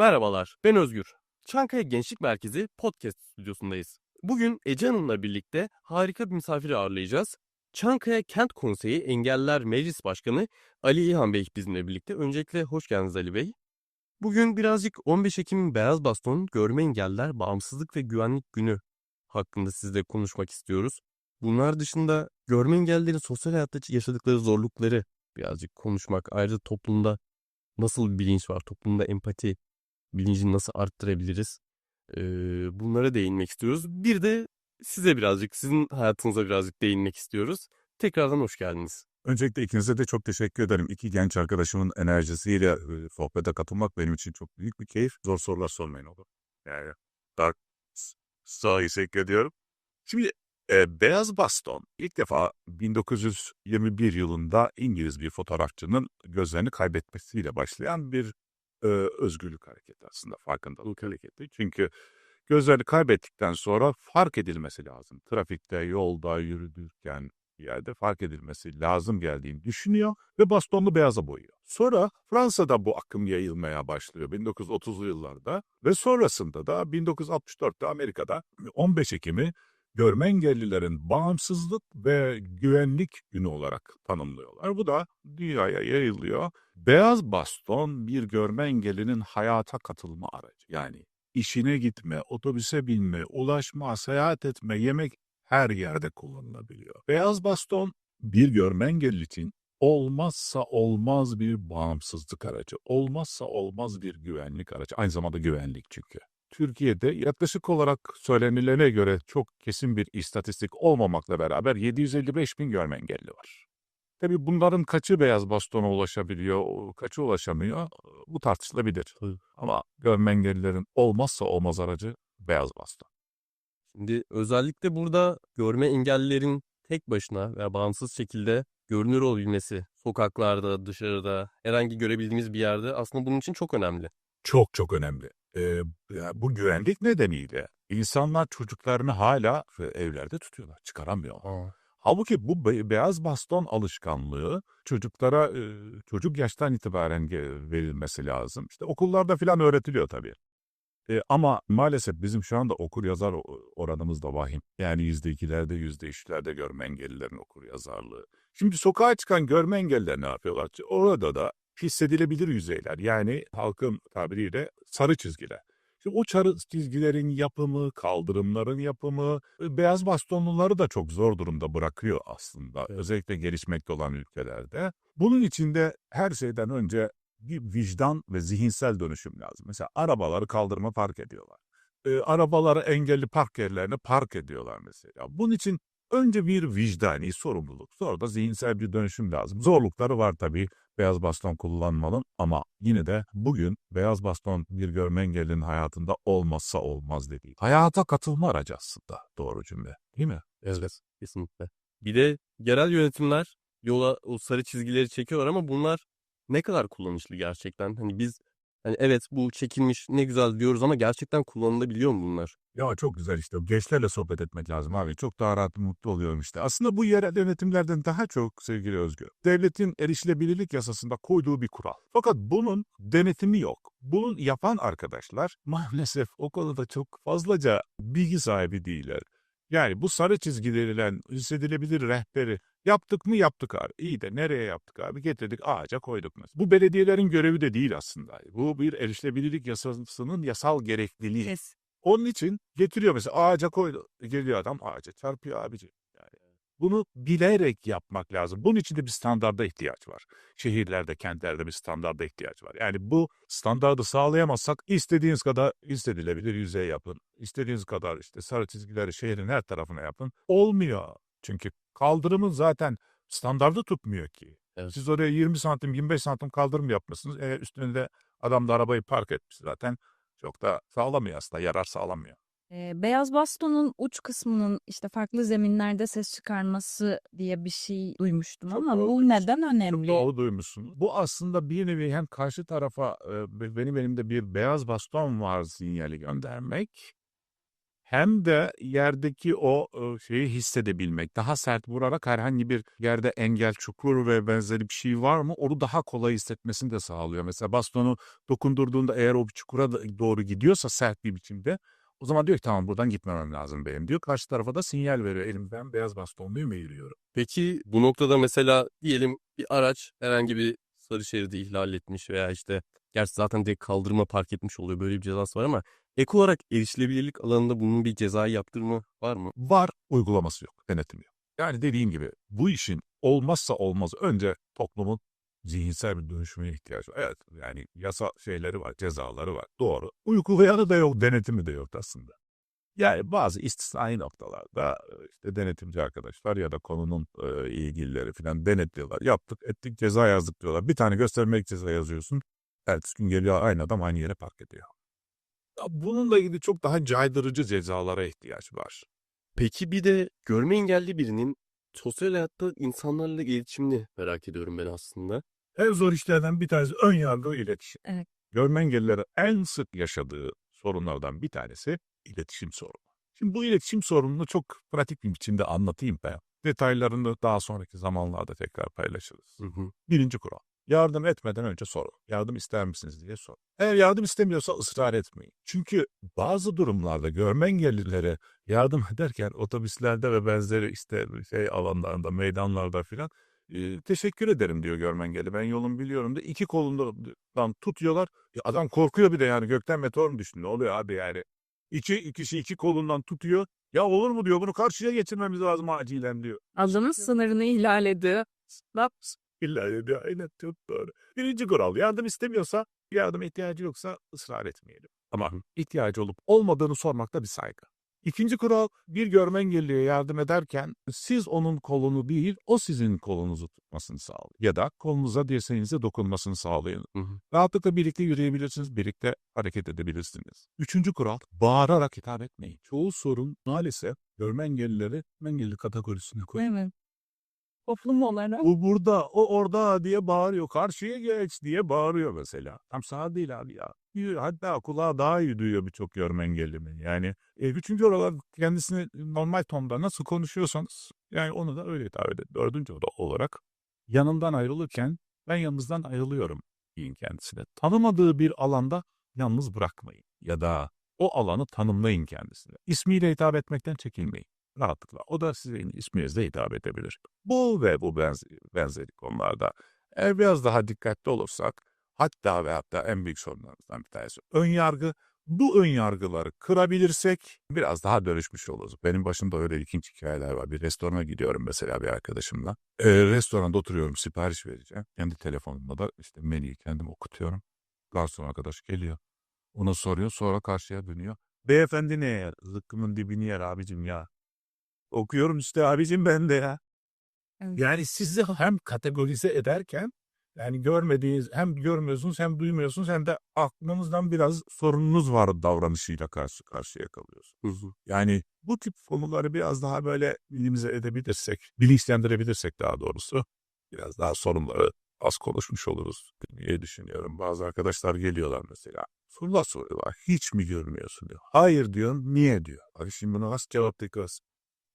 Merhabalar, ben Özgür. Çankaya Gençlik Merkezi Podcast stüdyosundayız. Bugün Ece Hanım'la birlikte harika bir misafiri ağırlayacağız. Çankaya Kent Konseyi Engeller Meclis Başkanı Ali İlhan Bey bizimle birlikte. Öncelikle hoş geldiniz Ali Bey. Bugün birazcık 15 Ekim Beyaz Baston Görme Engeller Bağımsızlık ve Güvenlik Günü hakkında sizle konuşmak istiyoruz. Bunlar dışında görme engellilerin sosyal hayatta yaşadıkları zorlukları birazcık konuşmak, ayrıca toplumda nasıl bir bilinç var, toplumda empati bilincini nasıl arttırabiliriz? Bunlara değinmek istiyoruz. Bir de size birazcık, sizin hayatınıza birazcık değinmek istiyoruz. Tekrardan hoş geldiniz. Öncelikle ikinize de çok teşekkür ederim. İki genç arkadaşımın enerjisiyle sohbete katılmak benim için çok büyük bir keyif. Zor sorular sormayın olur. Yani daha s- sağ teşekkür ediyorum. Şimdi e, Beyaz Baston ilk defa 1921 yılında İngiliz bir fotoğrafçının gözlerini kaybetmesiyle başlayan bir e, özgürlük hareketi aslında farkındalık hareketi. Çünkü gözlerini kaybettikten sonra fark edilmesi lazım. Trafikte, yolda, yürüdürken bir yerde fark edilmesi lazım geldiğini düşünüyor ve bastonlu beyaza boyuyor. Sonra Fransa'da bu akım yayılmaya başlıyor 1930'lu yıllarda ve sonrasında da 1964'te Amerika'da 15 Ekim'i görme engellilerin bağımsızlık ve güvenlik günü olarak tanımlıyorlar. Bu da dünyaya yayılıyor. Beyaz baston bir görme engellinin hayata katılma aracı. Yani işine gitme, otobüse binme, ulaşma, seyahat etme, yemek her yerde kullanılabiliyor. Beyaz baston bir görme engelli için olmazsa olmaz bir bağımsızlık aracı, olmazsa olmaz bir güvenlik aracı. Aynı zamanda güvenlik çünkü. Türkiye'de yaklaşık olarak söylenilene göre çok kesin bir istatistik olmamakla beraber 755 bin görme engelli var. Tabii bunların kaçı beyaz bastona ulaşabiliyor, kaçı ulaşamıyor bu tartışılabilir. Ama görme engellilerin olmazsa olmaz aracı beyaz baston. Şimdi özellikle burada görme engellilerin tek başına veya bağımsız şekilde görünür olabilmesi, sokaklarda, dışarıda, herhangi görebildiğimiz bir yerde aslında bunun için çok önemli. Çok çok önemli. Ya bu güvenlik nedeniyle insanlar çocuklarını hala e, evlerde tutuyorlar, çıkaramıyorlar. Halbuki bu be- beyaz baston alışkanlığı çocuklara e, çocuk yaştan itibaren verilmesi lazım. İşte okullarda filan öğretiliyor tabii. E, ama maalesef bizim şu anda okur yazar oranımız da vahim. Yani yüzde ikilerde yüzde üçlerde görme engellilerin okur yazarlığı. Şimdi sokağa çıkan görme engelliler ne yapıyorlar? Orada da hissedilebilir yüzeyler yani halkın tabiriyle sarı çizgiler. Şimdi o sarı çizgilerin yapımı, kaldırımların yapımı, e, beyaz bastonluları da çok zor durumda bırakıyor aslında. Evet. Özellikle gelişmekte olan ülkelerde. Bunun içinde her şeyden önce bir vicdan ve zihinsel dönüşüm lazım. Mesela arabaları kaldırıma park ediyorlar. E, arabaları engelli park yerlerine park ediyorlar mesela. Bunun için önce bir vicdani sorumluluk, sonra da zihinsel bir dönüşüm lazım. Zorlukları var tabii beyaz baston kullanmanın ama yine de bugün beyaz baston bir görme engellinin hayatında olmazsa olmaz dediği. Hayata katılma aracı aslında doğru cümle değil mi? Evet. Kesinlikle. Bir de yerel yönetimler yola o sarı çizgileri çekiyorlar ama bunlar ne kadar kullanışlı gerçekten? Hani biz hani evet bu çekilmiş ne güzel diyoruz ama gerçekten kullanılabiliyor mu bunlar? Ya çok güzel işte. Gençlerle sohbet etmek lazım abi. Çok daha rahat mutlu oluyorum işte. Aslında bu yerel yönetimlerden daha çok sevgili Özgür. Devletin erişilebilirlik yasasında koyduğu bir kural. Fakat bunun denetimi yok. Bunun yapan arkadaşlar maalesef o konuda çok fazlaca bilgi sahibi değiller. Yani bu sarı çizgileriyle hissedilebilir rehberi yaptık mı yaptık abi. İyi de nereye yaptık abi? Getirdik ağaca koyduk mesela. Bu belediyelerin görevi de değil aslında. Bu bir erişilebilirlik yasasının yasal gerekliliği. Onun için getiriyor mesela ağaca koydu. Geliyor adam ağaca çarpıyor abici. Bunu bilerek yapmak lazım. Bunun için de bir standarda ihtiyaç var. Şehirlerde, kentlerde bir standarda ihtiyaç var. Yani bu standardı sağlayamazsak istediğiniz kadar istedilebilir yüzey yapın. İstediğiniz kadar işte sarı çizgileri şehrin her tarafına yapın. Olmuyor. Çünkü kaldırımın zaten standardı tutmuyor ki. Evet. Siz oraya 20 santim 25 santim kaldırım yapmışsınız. Eğer üstünde adam da arabayı park etmiş zaten çok da sağlamıyor aslında yarar sağlamıyor. Beyaz bastonun uç kısmının işte farklı zeminlerde ses çıkarması diye bir şey duymuştum Çok ama doğru bu neden önemli? Doğru duymuşsun. Bu aslında bir nevi hem karşı tarafa e, be- benim elimde bir beyaz baston var sinyali göndermek hem de yerdeki o şeyi hissedebilmek. Daha sert vurarak herhangi bir yerde engel, çukur ve benzeri bir şey var mı onu daha kolay hissetmesini de sağlıyor. Mesela bastonu dokundurduğunda eğer o bir çukura doğru gidiyorsa sert bir biçimde o zaman diyor ki tamam buradan gitmemem lazım benim diyor. Karşı tarafa da sinyal veriyor. Elimden beyaz bastonluyum eğiliyorum. Peki bu noktada mesela diyelim bir araç herhangi bir sarı şeridi ihlal etmiş veya işte gerçi zaten direkt kaldırıma park etmiş oluyor böyle bir cezası var ama ek olarak erişilebilirlik alanında bunun bir cezai yaptırımı var mı? Var uygulaması yok, denetimi yok. Yani dediğim gibi bu işin olmazsa olmazı önce toplumun zihinsel bir dönüşüme ihtiyacı var. Evet yani yasa şeyleri var, cezaları var. Doğru. Uygulayanı da yok, denetimi de yok aslında. Yani bazı istisnai noktalarda e, işte denetimci arkadaşlar ya da konunun e, ilgilileri falan denetliyorlar. Yaptık ettik ceza yazdık diyorlar. Bir tane göstermelik ceza yazıyorsun. Ertesi gün geliyor aynı adam aynı yere park ediyor. Ya bununla ilgili çok daha caydırıcı cezalara ihtiyaç var. Peki bir de görme engelli birinin sosyal hayatta insanlarla iletişimini merak ediyorum ben aslında. En zor işlerden bir tanesi ön yargı iletişim. Evet. Görme engellilerin en sık yaşadığı sorunlardan bir tanesi iletişim sorunu. Şimdi bu iletişim sorununu çok pratik bir biçimde anlatayım ben. Detaylarını daha sonraki zamanlarda tekrar paylaşırız. Hı hı. Birinci kural. Yardım etmeden önce sorun. Yardım ister misiniz diye sorun. Eğer yardım istemiyorsa ısrar etmeyin. Çünkü bazı durumlarda görme engellilere yardım ederken otobüslerde ve benzeri işte şey alanlarında, meydanlarda filan e, teşekkür ederim diyor görme engelli. Ben yolum biliyorum da iki kolundan tutuyorlar. Ya adam korkuyor bir de yani gökten meteor mu düştü? Ne oluyor abi yani? İki, ikisi iki kolundan tutuyor. Ya olur mu diyor bunu karşıya geçirmemiz lazım acilen diyor. Adamın sınırını ihlal ediyor. İlla ediyor. Aynen çok doğru. Birinci kural yardım istemiyorsa yardım ihtiyacı yoksa ısrar etmeyelim. Ama ihtiyacı olup olmadığını sormakta bir saygı. İkinci kural bir görme engelliye yardım ederken siz onun kolunu değil o sizin kolunuzu tutmasını sağlayın. Ya da kolunuza dirseğinize dokunmasını sağlayın. Hı hı. Rahatlıkla birlikte yürüyebilirsiniz, birlikte hareket edebilirsiniz. Üçüncü kural bağırarak hitap etmeyin. Çoğu sorun maalesef görme engellileri engelli kategorisine koyuyor. Evet. Toplum olarak. Bu burada, o orada diye bağırıyor. Karşıya geç diye bağırıyor mesela. Tam sağ değil abi ya. Hatta kulağa daha iyi duyuyor birçok görme engellimin. Yani e, üçüncü olarak kendisini normal tonda nasıl konuşuyorsanız yani onu da öyle hitap edin. Dördüncü olarak yanından ayrılırken ben yanınızdan ayrılıyorum deyin kendisine. Tanımadığı bir alanda yalnız bırakmayın. Ya da o alanı tanımlayın kendisine. İsmiyle hitap etmekten çekinmeyin. Rahatlıkla. O da sizin isminizle hitap edebilir. Bu ve bu benzer, benzeri konularda eğer biraz daha dikkatli olursak hatta ve hatta en büyük sorunlarımızdan bir tanesi ön yargı. Bu ön yargıları kırabilirsek biraz daha dönüşmüş oluruz. Benim başımda öyle ilginç hikayeler var. Bir restorana gidiyorum mesela bir arkadaşımla. Ee, restoranda oturuyorum sipariş vereceğim. Kendi telefonumda da işte menüyü kendim okutuyorum. Garson arkadaş geliyor. Ona soruyor sonra karşıya dönüyor. Beyefendi ne yer? Zıkkımın dibini yer abicim ya. Okuyorum işte abicim ben de ya. Evet. Yani sizi hem kategorize ederken yani görmediğiniz hem görmüyorsunuz hem duymuyorsunuz hem de aklınızdan biraz sorununuz var davranışıyla karşı karşıya kalıyorsunuz. Hı hı. Yani bu tip konuları biraz daha böyle minimize edebilirsek, bilinçlendirebilirsek daha doğrusu biraz daha sorunları az konuşmuş oluruz diye düşünüyorum. Bazı arkadaşlar geliyorlar mesela. Sorular soruyorlar. Hiç mi görmüyorsun diyor. Hayır diyorum. Niye diyor. Abi şimdi bunu nasıl cevaplayacağız?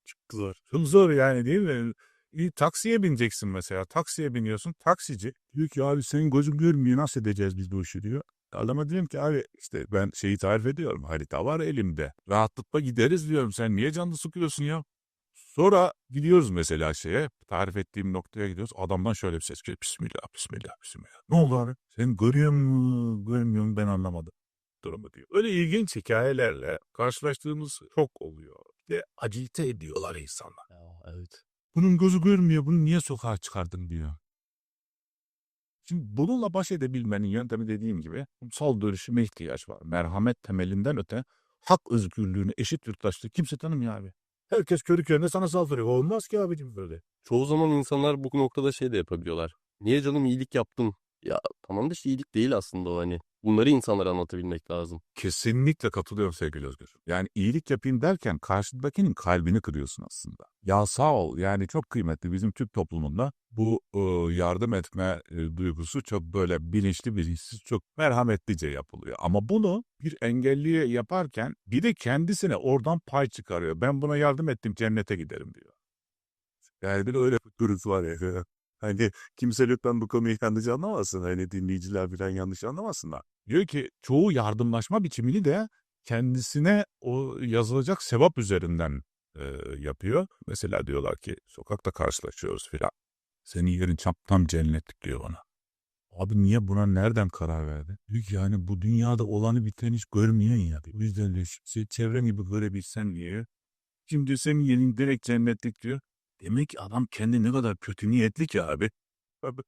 Çok zor. Çok zor yani değil mi? Bir taksiye bineceksin mesela. Taksiye biniyorsun. Taksici diyor ki abi senin gözün görmüyor nasıl edeceğiz biz bu işi diyor. Adama diyorum ki abi işte ben şeyi tarif ediyorum. Harita var elimde. Rahatlıkla gideriz diyorum. Sen niye canını sıkıyorsun ya? Sonra gidiyoruz mesela şeye. Tarif ettiğim noktaya gidiyoruz. Adamdan şöyle bir ses geliyor. Bismillah, bismillah, bismillah. Ne oldu abi? Sen görüyor musun? Görmüyor musun? Ben anlamadım. Durumu diyor. Öyle ilginç hikayelerle karşılaştığımız çok oluyor. De acite ediyorlar insanlar. Ya, evet. Bunun gözü görmüyor. Bunu niye sokağa çıkardın diyor. Şimdi bununla baş edebilmenin yöntemi dediğim gibi kumsal dönüşüme ihtiyaç var. Merhamet temelinden öte hak özgürlüğünü, eşit yurttaşlığı kimse tanımıyor abi. Herkes körü körüne sana saldırıyor. Olmaz ki abicim böyle. Çoğu zaman insanlar bu noktada şey de yapabiliyorlar. Niye canım iyilik yaptım? Ya tamam da işte iyilik değil aslında o hani. Bunları insanlara anlatabilmek lazım. Kesinlikle katılıyorum sevgili Özgür. Yani iyilik yapayım derken karşındakinin kalbini kırıyorsun aslında. Ya sağ ol yani çok kıymetli bizim Türk toplumunda bu e, yardım etme e, duygusu çok böyle bilinçli bilinçsiz çok merhametlice yapılıyor. Ama bunu bir engelliye yaparken bir de kendisine oradan pay çıkarıyor. Ben buna yardım ettim cennete giderim diyor. Yani bir öyle bir var ya. Hani kimse lütfen bu konuyu yanlış anlamasın. Hani dinleyiciler falan yanlış anlamasınlar. Diyor ki çoğu yardımlaşma biçimini de kendisine o yazılacak sevap üzerinden e, yapıyor. Mesela diyorlar ki sokakta karşılaşıyoruz filan. Senin yerin tam, tam cennetlik diyor bana. Abi niye buna nereden karar verdi? Diyor ki yani bu dünyada olanı biteni hiç görmeyen ya. diyor. O yüzden de çevren gibi görebilsen diye. Şimdi senin yerin direkt cennetlik diyor. Demek ki adam kendi ne kadar kötü niyetli ki abi. Abi.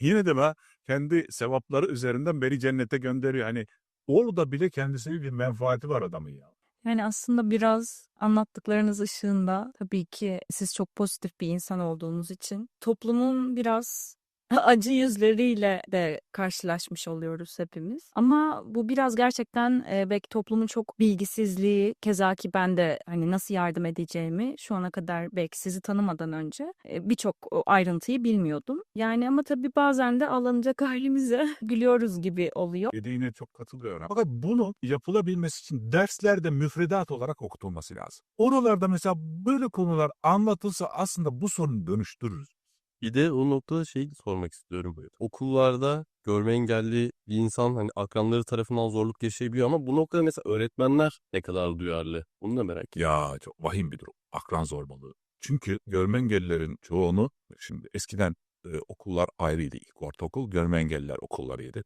Yine de ben kendi sevapları üzerinden beni cennete gönderiyor. Hani orada bile kendisine bir menfaati var adamın ya. Yani aslında biraz anlattıklarınız ışığında tabii ki siz çok pozitif bir insan olduğunuz için toplumun biraz acı yüzleriyle de karşılaşmış oluyoruz hepimiz. Ama bu biraz gerçekten e, belki toplumun çok bilgisizliği, keza ki ben de hani nasıl yardım edeceğimi şu ana kadar belki sizi tanımadan önce e, birçok ayrıntıyı bilmiyordum. Yani ama tabii bazen de alınacak halimize gülüyoruz gibi oluyor. Dediğine çok katılıyorum. Fakat bunu yapılabilmesi için derslerde müfredat olarak okutulması lazım. Oralarda mesela böyle konular anlatılsa aslında bu sorunu dönüştürürüz. Bir de o noktada şey sormak istiyorum. Okullarda görme engelli bir insan hani akranları tarafından zorluk yaşayabiliyor ama bu noktada mesela öğretmenler ne kadar duyarlı? Bunu da merak ediyorum. Ya çok vahim bir durum. Akran zorbalığı. Çünkü görme engellilerin çoğunu şimdi eskiden e, okullar ayrıydı. İlk ortaokul görme engelliler okullarıydı.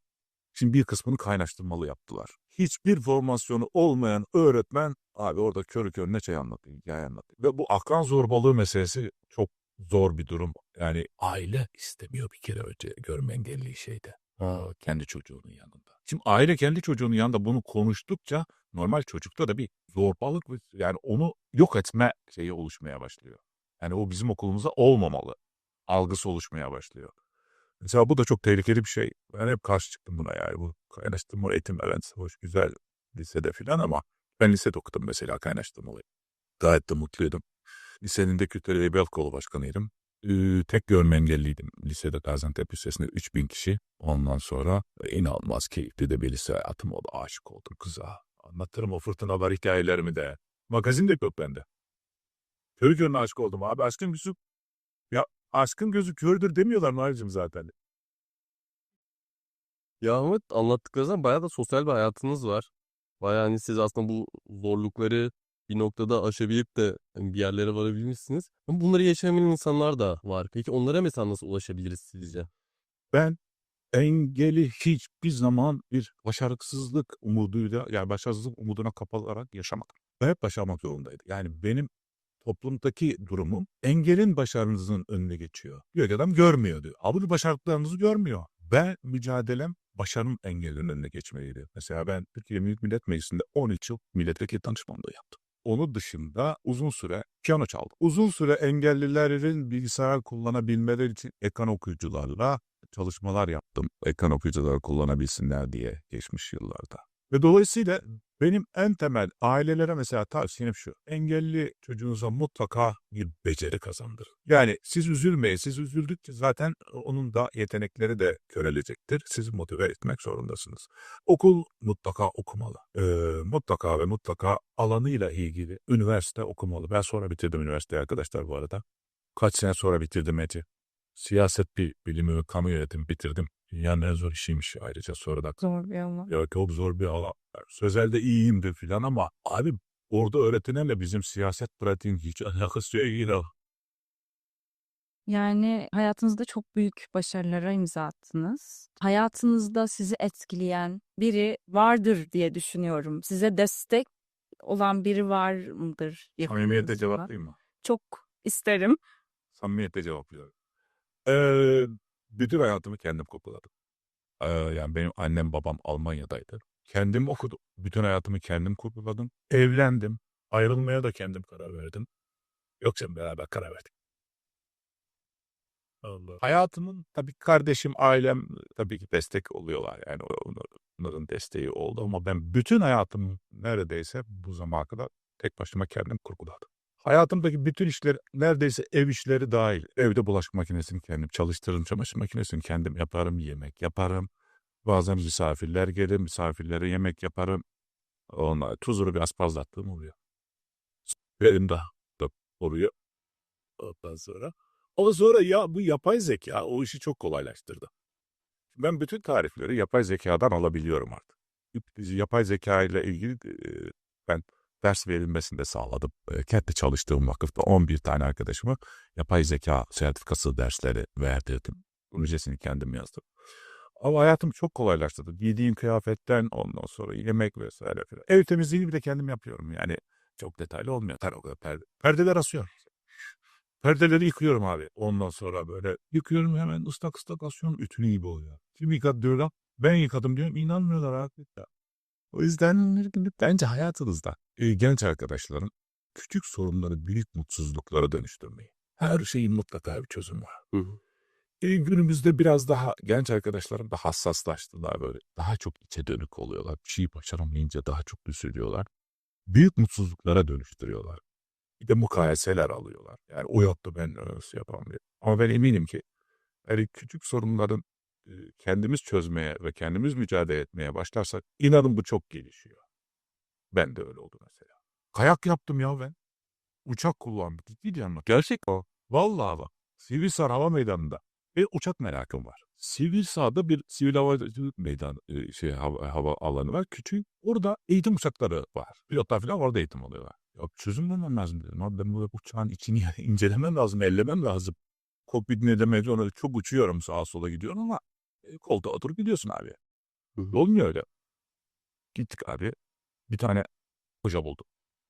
Şimdi bir kısmını kaynaştırmalı yaptılar. Hiçbir formasyonu olmayan öğretmen abi orada körü körüne şey anlatıyor, hikaye anlatıyor. Ve bu akran zorbalığı meselesi çok zor bir durum. Yani aile istemiyor bir kere önce görme engelli şeyde. Ha, kendi çocuğunun yanında. Şimdi aile kendi çocuğunun yanında bunu konuştukça normal çocukta da bir zorbalık yani onu yok etme şeyi oluşmaya başlıyor. Yani o bizim okulumuzda olmamalı. Algısı oluşmaya başlıyor. Mesela bu da çok tehlikeli bir şey. Ben hep karşı çıktım buna yani. Bu kaynaştırma eğitim evet hoş güzel lisede filan ama ben lisede okudum mesela kaynaştırmalıyı. Gayet de mutluydum. Lisenin de kültür edebiyat kolu başkanıydım. Ee, tek görme engelliydim. Lisede Gaziantep Lisesi'nde 3000 kişi. Ondan sonra inanılmaz keyifli de bir lise hayatım oldu. Aşık oldum kıza. Anlatırım o fırtınalar hikayelerimi de. Magazin de yok bende. Körü körüne aşık oldum abi. Aşkın gözü... Ya aşkın gözü kördür demiyorlar Nail'cim zaten. Ya ama anlattıklarınızdan bayağı da sosyal bir hayatınız var. Bayağı hani siz aslında bu zorlukları bir noktada aşabilip de hani bir yerlere varabilmişsiniz. Bunları yaşamayan insanlar da var. Peki onlara mesela nasıl ulaşabiliriz sizce? Ben engeli hiçbir zaman bir başarısızlık umuduyla yani başarısızlık umuduna kapılarak yaşamadım. Ben hep başarmak zorundaydım. Yani benim toplumdaki durumum engelin başarınızın önüne geçiyor. Diyor ki adam görmüyor diyor. Abi başardıklarınızı görmüyor. Ben mücadelem başarım engelinin önüne geçmeydi. Mesela ben Türkiye Büyük Millet Meclisi'nde 13 yıl milletvekili danışmanlığı yaptım. Onun dışında uzun süre piyano çaldım. Uzun süre engellilerin bilgisayar kullanabilmeleri için ekran okuyucularla çalışmalar yaptım. Ekran okuyucuları kullanabilsinler diye geçmiş yıllarda. Ve dolayısıyla benim en temel ailelere mesela tavsiyem şu. Engelli çocuğunuza mutlaka bir beceri kazandırın. Yani siz üzülmeyin. Siz üzüldükçe zaten onun da yetenekleri de körelecektir. Sizi motive etmek zorundasınız. Okul mutlaka okumalı. Ee, mutlaka ve mutlaka alanıyla ilgili üniversite okumalı. Ben sonra bitirdim üniversiteyi arkadaşlar bu arada. Kaç sene sonra bitirdim Ece. Siyaset bir bilimi kamu yönetimi bitirdim. Dünyanın en zor işiymiş ayrıca sonradan. Zor bir alan. Ya çok zor bir alan. Sözelde iyiyimdir filan ama abi orada öğretilenle bizim siyaset pratiğin hiç alakası yok. Yani hayatınızda çok büyük başarılara imza attınız. Hayatınızda sizi etkileyen biri vardır diye düşünüyorum. Size destek olan biri var mıdır? Samimiyetle cevaplayayım mı? Çok isterim. Samimiyetle cevaplıyorum. Ee, bütün hayatımı kendim kopyaladım. Ee, yani benim annem babam Almanya'daydı. Kendim okudum. Bütün hayatımı kendim kopyaladım. Evlendim. Ayrılmaya da kendim karar verdim. Yoksa beraber karar verdik. Allah. Hayatımın tabii kardeşim, ailem tabii ki destek oluyorlar. Yani onların, desteği oldu ama ben bütün hayatımı neredeyse bu zamana kadar tek başıma kendim kurguladım. Hayatımdaki bütün işleri neredeyse ev işleri dahil. Evde bulaşık makinesini kendim çalıştırırım, çamaşır makinesini kendim yaparım, yemek yaparım. Bazen misafirler gelir, misafirlere yemek yaparım. Onlar tuzunu biraz fazlattığım oluyor. Benim de oluyor. Ondan sonra. Ama sonra ya bu yapay zeka o işi çok kolaylaştırdı. Ben bütün tarifleri yapay zekadan alabiliyorum artık. Yapay zeka ile ilgili ben ders verilmesini de sağladım. E, Kendi çalıştığım vakıfta 11 tane arkadaşıma yapay zeka sertifikası dersleri verdirdim. Projesini kendim yazdım. Ama hayatım çok kolaylaştırdı. Giydiğim kıyafetten ondan sonra yemek vesaire filan. Ev temizliğini bile kendim yapıyorum. Yani çok detaylı olmuyor. Kadar perde, perdeler asıyorum. Perdeleri yıkıyorum abi. Ondan sonra böyle yıkıyorum hemen ıslak ıslak asıyorum. Ütülü gibi oluyor. Kim yıkadı diyorlar. Ben yıkadım diyorum. İnanmıyorlar abi. O yüzden bence hayatınızda genç arkadaşların küçük sorunları büyük mutsuzluklara dönüştürmeyi. Her şeyin mutlaka bir çözümü var. Hı hı. E, günümüzde biraz daha genç arkadaşlarım da hassaslaştılar böyle. Daha çok içe dönük oluyorlar. Bir şeyi başaramayınca daha çok üzülüyorlar. Büyük mutsuzluklara dönüştürüyorlar. Bir de mukayeseler alıyorlar. Yani o yaptı ben nasıl yapamam diye. Ama ben eminim ki yani küçük sorunların kendimiz çözmeye ve kendimiz mücadele etmeye başlarsak inanın bu çok gelişiyor. Ben de öyle oldu mesela. Kayak yaptım ya ben. Uçak kullandım. Ciddi bak. Gerçek O. Vallahi bak. Sivrisar Hava Meydanı'nda bir uçak merakım var. Sivrisar'da bir sivil hava meydan şey hava, hava alanı var. Küçük. Orada eğitim uçakları var. Pilotlar falan orada eğitim alıyorlar. Ya çözüm bulmam lazım dedim. Abi ben bu uçağın içini incelemem lazım, ellemem lazım. Kokpitin edemedi ona çok uçuyorum sağa sola gidiyorum ama koltuğa oturup gidiyorsun abi. Olmuyor öyle. Gittik abi. Bir tane hoca buldum.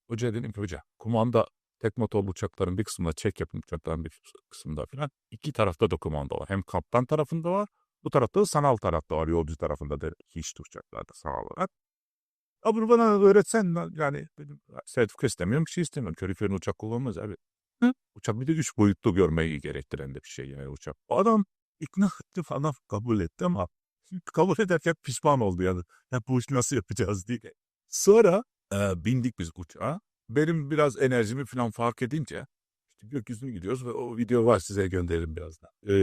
Hocaya dedim ki hoca kumanda tek motorlu uçakların bir kısmında çek yapım uçakların bir kısmında falan iki tarafta da kumanda var. Hem kaptan tarafında var bu tarafta da sanal tarafta var yolcu tarafında da hiç uçaklarda sanal olarak. Ya bunu bana öğretsen yani benim sertifika istemiyorum bir şey istemiyorum. Körü körüne uçak kullanmaz abi. Hı? Uçak bir de üç boyutlu görmeyi gerektiren de bir şey yani uçak. Adam ikna etti falan kabul etti ama kabul ederken pişman oldu yani. Ya bu işi nasıl yapacağız diye. Sonra e, bindik biz uçağa. Benim biraz enerjimi falan fark edince işte gökyüzüne gidiyoruz ve o video var size gönderirim birazdan. E,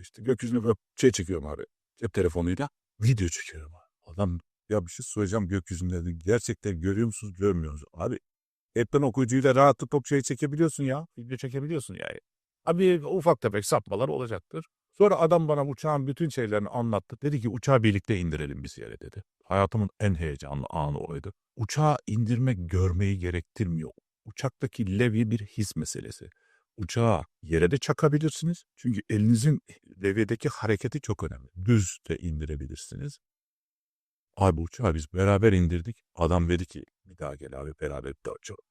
işte gökyüzüne böyle şey çekiyorum abi. Cep telefonuyla video çekiyorum abi. Adam ya bir şey söyleyeceğim gökyüzünde dedi. Gerçekten görüyor musunuz görmüyor musunuz? Abi ekran okuyucuyla rahat tutup şey çekebiliyorsun ya. Video çekebiliyorsun yani. Abi ufak tefek sapmalar olacaktır. Sonra adam bana uçağın bütün şeylerini anlattı. Dedi ki uçağı birlikte indirelim biz yere dedi. Hayatımın en heyecanlı anı oydu. Uçağı indirmek görmeyi gerektirmiyor. Uçaktaki levye bir his meselesi. Uçağı yere de çakabilirsiniz. Çünkü elinizin levyedeki hareketi çok önemli. Düz de indirebilirsiniz. Abi uçağı biz beraber indirdik. Adam dedi ki bir daha gel abi beraber bir daha uçalım.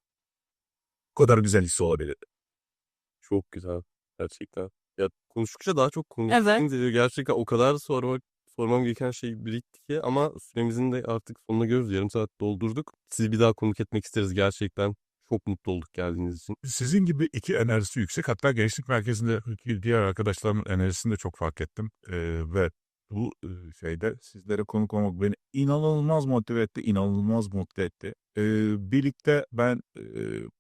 O kadar güzel his olabilir. Çok güzel. Gerçekten. Ya konuştukça daha çok Evet. geliyor. Gerçekten o kadar sormak sormam gereken şey birikti ki ama süremizin de artık sonuna geliyoruz. Yarım saat doldurduk. Sizi bir daha konuk etmek isteriz gerçekten. Çok mutlu olduk geldiğiniz için. Sizin gibi iki enerjisi yüksek hatta gençlik merkezinde diğer arkadaşlarımın enerjisini de çok fark ettim. Ee, ve bu şeyde sizlere konuk olmak beni inanılmaz motive etti, inanılmaz mutlu etti. Ee, birlikte ben e,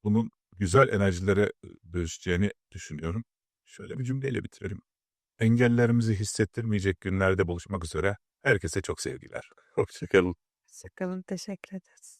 bunun güzel enerjilere dönüşeceğini düşünüyorum. Şöyle bir cümleyle bitirelim. Engellerimizi hissettirmeyecek günlerde buluşmak üzere herkese çok sevgiler. Hoşçakalın. Hoşçakalın. Teşekkür ederiz.